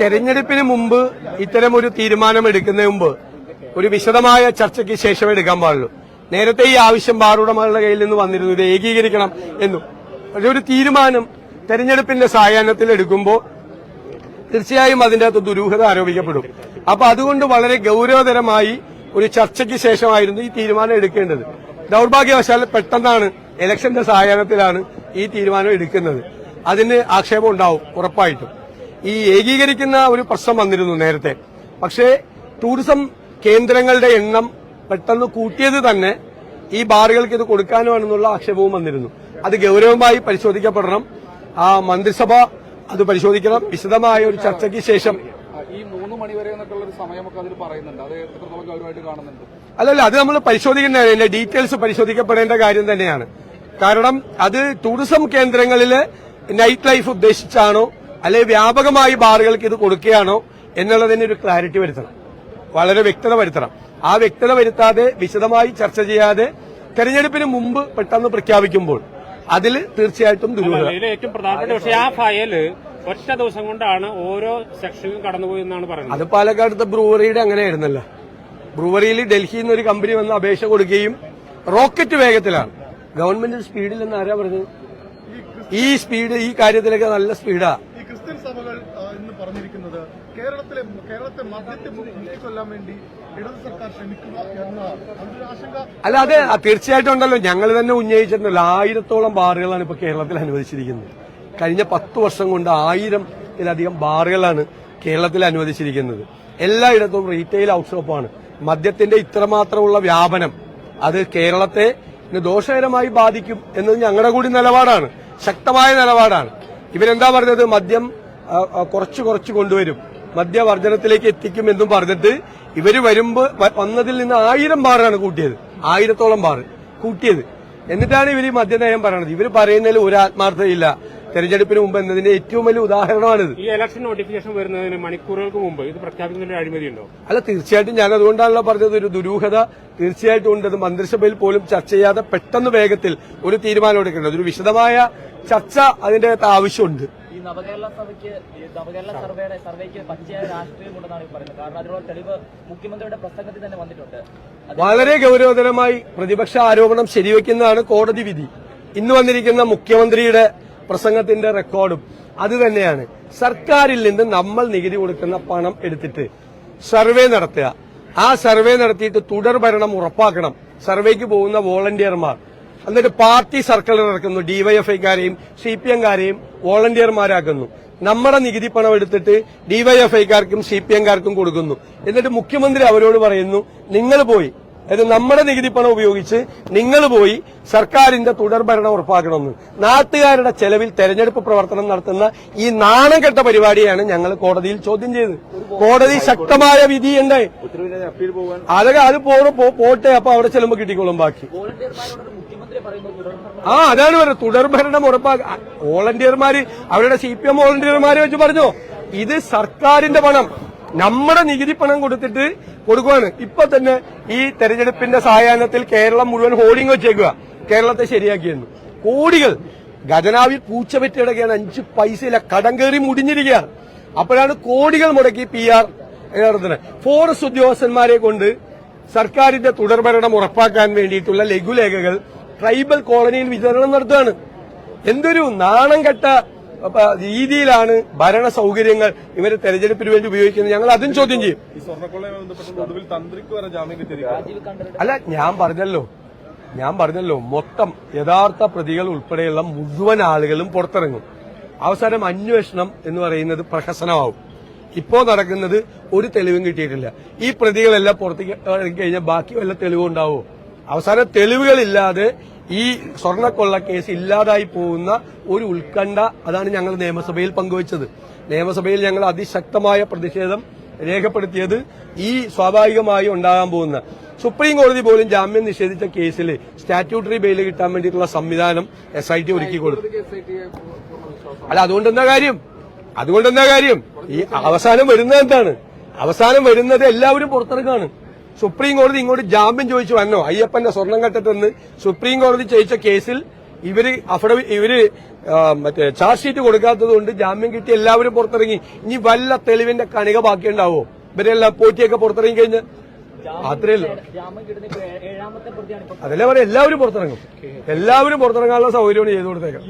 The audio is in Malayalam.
തെരഞ്ഞെടുപ്പിന് മുമ്പ് ഇത്തരം ഒരു തീരുമാനം എടുക്കുന്നതിന് മുമ്പ് ഒരു വിശദമായ ചർച്ചയ്ക്ക് ശേഷം എടുക്കാൻ പാടുള്ളൂ. നേരത്തെ ഈ ആവശ്യം ബാറുടമകളുടെ കയ്യിൽ നിന്ന് വന്നിരുന്നു. ഇത് ഏകീകരിക്കണം എന്നും. പക്ഷെ ഒരു തീരുമാനം തെരഞ്ഞെടുപ്പിന്റെ സായാഹ്നത്തിൽ എടുക്കുമ്പോൾ തീർച്ചയായും അതിന്റെ അകത്ത് ദുരൂഹത ആരോപിക്കപ്പെടും. അപ്പൊ അതുകൊണ്ട് വളരെ ഗൌരവതരമായി ഒരു ചർച്ചയ്ക്ക് ശേഷമായിരുന്നു ഈ തീരുമാനം എടുക്കേണ്ടത്. ദൌർഭാഗ്യവശാൽ പെട്ടെന്നാണ് ഇലക്ഷന്റെ സായാഹ്നത്തിലാണ് ഈ തീരുമാനം എടുക്കുന്നത്. അതിന് ആക്ഷേപം ഉണ്ടാവും ഉറപ്പായിട്ടും. ഈ ഏകീകരിക്കുന്ന ഒരു പ്രശ്നം വന്നിരുന്നു നേരത്തെ. പക്ഷേ ടൂറിസം കേന്ദ്രങ്ങളുടെ എണ്ണം പെട്ടെന്ന് കൂട്ടിയത് തന്നെ ഈ ബാറുകൾക്ക് ഇത് കൊടുക്കാനുമാണെന്നുള്ള ആക്ഷേപവും വന്നിരുന്നു. അത് ഗൗരവമായി പരിശോധിക്കപ്പെടണം. ആ മന്ത്രിസഭ അത് പരിശോധിക്കണം. വിശദമായ ഒരു ചർച്ചയ്ക്ക് ശേഷം. ഈ മൂന്ന് മണി വരെ എന്നൊക്കെയുള്ള ഒരു സമയമൊക്കെ അതിൽ പറയുന്നുണ്ട്. അത് എത്രത്തോളം ഗൗരവമായിട്ട് കാണുന്നുണ്ട്? അല്ലല്ല അത് നമ്മൾ പരിശോധിക്കേണ്ട അതിന്റെ ഡീറ്റെയിൽസ് പരിശോധിക്കപ്പെടേണ്ട കാര്യം തന്നെയാണ്. കാരണം അത് ടൂറിസം കേന്ദ്രങ്ങളിലെ നൈറ്റ് ലൈഫ് ഉദ്ദേശിച്ചാണോ അല്ലെ വ്യാപകമായി ബാറുകൾക്ക് ഇത് കൊടുക്കുകയാണോ എന്നുള്ളതിന് ഒരു ക്ലാരിറ്റി വരുത്തണം. വളരെ വ്യക്തത വരുത്തണം. ആ വ്യക്തത വരുത്താതെ വിശദമായി ചർച്ച ചെയ്യാതെ തെരഞ്ഞെടുപ്പിന് മുമ്പ് പെട്ടെന്ന് പ്രഖ്യാപിക്കുമ്പോൾ അതിൽ തീർച്ചയായിട്ടും ദുരൂഹത. ഏറ്റവും പ്രധാനപ്പെട്ട പക്ഷേ ആ ഫയൽ ഒറ്റ ദിവസം കൊണ്ടാണ് ഓരോ സെക്ഷനും കടന്നുപോയി എന്നാണ് പറയുന്നത്. അത് പാലക്കാടത്തെ ബ്രൂവറിയുടെ അങ്ങനെയായിരുന്നല്ലോ. ബ്രൂവറിയിൽ ഡൽഹിയിൽ നിന്ന് ഒരു കമ്പനി വന്ന് അപേക്ഷ കൊടുക്കുകയും റോക്കറ്റ് വേഗത്തിലാണ്. ഗവൺമെന്റ് സ്പീഡിൽ എന്ന് ആരാ പറഞ്ഞത്? ഈ സ്പീഡ് ഈ കാര്യത്തിലൊക്കെ നല്ല സ്പീഡാ ഈ ക്രിസ്ത്യൻ സഭകൾ ആ, ഇന്ന് പറഞ്ഞിരിക്കുന്നത് കേരളത്തിലെ ആശങ്ക. അല്ല അതെ തീർച്ചയായിട്ടും ഉണ്ടല്ലോ. ഞങ്ങൾ തന്നെ ഉന്നയിച്ചിട്ടുണ്ടല്ലോ. ആയിരത്തോളം ബാറുകളാണ് ഇപ്പൊ കേരളത്തിൽ അനുവദിച്ചിരിക്കുന്നത്. കഴിഞ്ഞ പത്ത് വർഷം കൊണ്ട് ആയിരത്തിലധികം ബാറുകളാണ് കേരളത്തിൽ അനുവദിച്ചിരിക്കുന്നത്. എല്ലായിടത്തും റീറ്റെയിൽ ഔട്ട്ഷോപ്പാണ്. മദ്യത്തിന്റെ ഇത്രമാത്രമുള്ള വ്യാപനം അത് കേരളത്തെ ദോഷകരമായി ബാധിക്കും എന്നത് ഞങ്ങളുടെ കൂടി നിലപാടാണ്. ശക്തമായ നിലപാടാണ്. ഇവരെന്താ പറഞ്ഞത്? മദ്യം കുറച്ച് കുറച്ച് കൊണ്ടുവരും. മദ്യവർജനത്തിലേക്ക് എത്തിക്കും എന്നും പറഞ്ഞിട്ട് ഇവർ വരുമ്പോ വന്നതിൽ നിന്ന് ആയിരം ബാറാണ് കൂട്ടിയത്. ആയിരത്തോളം ബാർ കൂട്ടിയത്. എന്നിട്ടാണ് ഇവർ ഈ മദ്യനയം പറയണത്. ഇവർ പറയുന്നതിൽ ഒരു ആത്മാർത്ഥതയില്ല. തെരഞ്ഞെടുപ്പിന് മുമ്പ് എന്നതിന്റെ ഏറ്റവും വലിയ ഉദാഹരണമാണിത്. ഈ ഇലക്ഷൻ നോട്ടിഫിക്കേഷൻ വരുന്നതിന് മണിക്കൂറുകൾക്ക് മുമ്പ് ഇത് പ്രഖ്യാപിക്കുന്നതിൽ അഴിമതിയുണ്ടോ? അല്ല തീർച്ചയായിട്ടും ഞാൻ അതുകൊണ്ടാണല്ലോ പറഞ്ഞത്. ഒരു ദുരൂഹത തീർച്ചയായിട്ടും ഉണ്ട്. അത് മന്ത്രിസഭയിൽ പോലും ചർച്ച ചെയ്യാതെ പെട്ടെന്ന് വേഗത്തിൽ ഒരു തീരുമാനം എടുക്കേണ്ടത്. ഒരു വിശദമായ ചർച്ച അതിന്റെ ആവശ്യമുണ്ട്. നവകേരള സഭയ്ക്ക് നവകേരള സർവേയുടെ സർവേക്ക് പച്ചയായ രാഷ്ട്രീയമുണ്ടെന്നാണ് പറയുന്നത്. കാരണം അതിനുള്ള തെളിവ് മുഖ്യമന്ത്രിയുടെ പ്രസംഗത്തിൽ തന്നെ വന്നിട്ടുണ്ട്. വളരെ ഗൗരവതരമായി പ്രതിപക്ഷ ആരോപണം ശരിവെക്കുന്നതാണ് കോടതി വിധി. ഇന്ന് വന്നിരിക്കുന്ന മുഖ്യമന്ത്രിയുടെ പ്രസംഗത്തിന്റെ റെക്കോർഡും അത് തന്നെയാണ്. സർക്കാരിൽ നിന്ന് നമ്മൾ നികുതി കൊടുക്കുന്ന പണം എടുത്തിട്ട് സർവേ നടത്തുക. ആ സർവേ നടത്തിയിട്ട് തുടർ ഭരണം ഉറപ്പാക്കണം. സർവേക്ക് പോകുന്ന വോളണ്ടിയർമാർ എന്നിട്ട് പാർട്ടി സർക്കിൾ ഇറക്കുന്നു ഡിവൈഎഫ്ഐക്കാരെയും സി പി എംകാരെയും വോളണ്ടിയർമാരാക്കുന്നു. നമ്മുടെ നികുതി പണം എടുത്തിട്ട് ഡിവൈഎഫ്ഐക്കാർക്കും സി പി എംകാർക്കും കൊടുക്കുന്നു. എന്നിട്ട് മുഖ്യമന്ത്രി അവരോട് പറയുന്നു നിങ്ങൾ പോയി. അതായത് നമ്മുടെ നികുതി പണം ഉപയോഗിച്ച് നിങ്ങൾ പോയി സർക്കാരിന്റെ തുടർഭരണം ഉറപ്പാക്കണമെന്ന്. നാട്ടുകാരുടെ ചെലവിൽ തെരഞ്ഞെടുപ്പ് പ്രവർത്തനം നടത്തുന്ന ഈ നാണം കെട്ട പരിപാടിയാണ് ഞങ്ങൾ കോടതിയിൽ ചോദ്യം ചെയ്തത്. കോടതി ശക്തമായ വിധിയുണ്ട് അതൊക്കെ അത് പോട്ടെ അപ്പൊ അവിടെ ചെല്ലുമ്പോ കിട്ടിക്കോളും ബാക്കി. ആ അതാണ് പറയുന്നത് തുടർഭരണം ഉറപ്പാക്കുക വോളണ്ടിയർമാര് അവരുടെ സി പി എം വോളണ്ടിയർമാരെ വെച്ച് പറഞ്ഞു. ഇത് സർക്കാരിന്റെ പണം. നമ്മുടെ നികുതി പണം കൊടുത്തിട്ട് കൊടുക്കുവാണ്. ഇപ്പൊ തന്നെ ഈ തെരഞ്ഞെടുപ്പിന്റെ സഹായത്തിൽ കേരളം മുഴുവൻ ഹോർഡിംഗ് വെച്ചേക്കുക കേരളത്തെ ശരിയാക്കിയെന്ന്. കോടികൾ. ഖജനാവിൽ പൂച്ച പറ്റിയിടക്കുകയാണ് അഞ്ച് പൈസയില്ല കടം കയറി മുടിഞ്ഞിരിക്കുകയാണ് അപ്പോഴാണ് കോടികൾ മുടക്കി പി ആർ നടത്തുന്നത്. ഫോറസ്റ്റ് ഉദ്യോഗസ്ഥന്മാരെ കൊണ്ട് സർക്കാരിന്റെ തുടർഭരണം ഉറപ്പാക്കാൻ വേണ്ടിയിട്ടുള്ള ലഘുലേഖകൾ ട്രൈബൽ കോളനിയിൽ വിതരണം നടത്തുകയാണ്. എന്തൊരു നാണം കെട്ട രീതിയിലാണ് ഭരണ സൗകര്യങ്ങൾ ഇവരെ തെരഞ്ഞെടുപ്പിന് വേണ്ടി ഉപയോഗിക്കുന്നത്. ഞങ്ങൾ അതും ചോദ്യം ചെയ്യും. ഈ സ്വർണക്കൊള്ളയുമായി ബന്ധപ്പെട്ട് ഒടുവിൽ തന്ത്രിക്ക് വരെ ജാമ്യം കിട്ടിയിരിക്കുക രാജീവ് അല്ല ഞാൻ പറഞ്ഞല്ലോ. ഞാൻ പറഞ്ഞല്ലോ മൊത്തം യഥാർത്ഥ പ്രതികൾ ഉൾപ്പെടെയുള്ള മുഴുവൻ ആളുകളും പുറത്തിറങ്ങും. അവസാനം അന്വേഷണം എന്ന് പറയുന്നത് പ്രഹസനമാവും. ഇപ്പോ നടക്കുന്നത് ഒരു തെളിവും കിട്ടിയിട്ടില്ല. ഈ പ്രതികളെല്ലാം പുറത്തേക്ക് കഴിഞ്ഞാൽ ബാക്കി വല്ല തെളിവും ഉണ്ടാവുമോ അവസാനം തെളിവുകളില്ലാതെ ഈ സ്വർണക്കൊള്ള കേസ് ഇല്ലാതായി പോകുന്ന ഒരു ഉത്കണ്ഠ അതാണ് ഞങ്ങൾ നിയമസഭയിൽ പങ്കുവച്ചത്. നിയമസഭയിൽ ഞങ്ങൾ അതിശക്തമായ പ്രതിഷേധം രേഖപ്പെടുത്തിയത് ഈ സ്വാഭാവികമായി ഉണ്ടാകാൻ പോകുന്ന. സുപ്രീം കോടതി പോലും ജാമ്യം നിഷേധിച്ച കേസിൽ സ്റ്റാറ്റ്യൂട്ടറി ബെയിൽ കിട്ടാൻ വേണ്ടിയിട്ടുള്ള സംവിധാനം എസ് ഐ ടി ഒരുക്കി കൊടുത്തു. അല്ല അതുകൊണ്ട് എന്താ കാര്യം? അതുകൊണ്ട് എന്താ കാര്യം? ഈ അവസാനം വരുന്നത് എന്താണ്? അവസാനം വരുന്നത് എല്ലാവരും പുറത്തിറക്കാണ് സുപ്രീം കോടതി ഇങ്ങോട്ട് ജാമ്യം ചോദിച്ചു. വന്നോ? അയ്യപ്പന്റെ സ്വർണം കെട്ടിട്ടെന്ന് സുപ്രീം കോടതി ചോദിച്ച കേസിൽ ഇവർ അഫിഡവി ഇവർ മറ്റേ ചാർജ് ഷീറ്റ് കൊടുക്കാത്തത് കൊണ്ട് ജാമ്യം കിട്ടി എല്ലാവരും പുറത്തിറങ്ങി. ഇനി വല്ല തെളിവിന്റെ കണിക ബാക്കിയുണ്ടാവോ? ഇവരെല്ലാം പോറ്റിയൊക്കെ പുറത്തിറങ്ങി കഴിഞ്ഞാൽ അത്രയല്ല അതല്ലേ പറയാം? എല്ലാവരും പുറത്തിറങ്ങും. എല്ലാവരും പുറത്തിറങ്ങാനുള്ള സൗകര്യമാണ് ചെയ്തു കൊടുത്തേക്കാം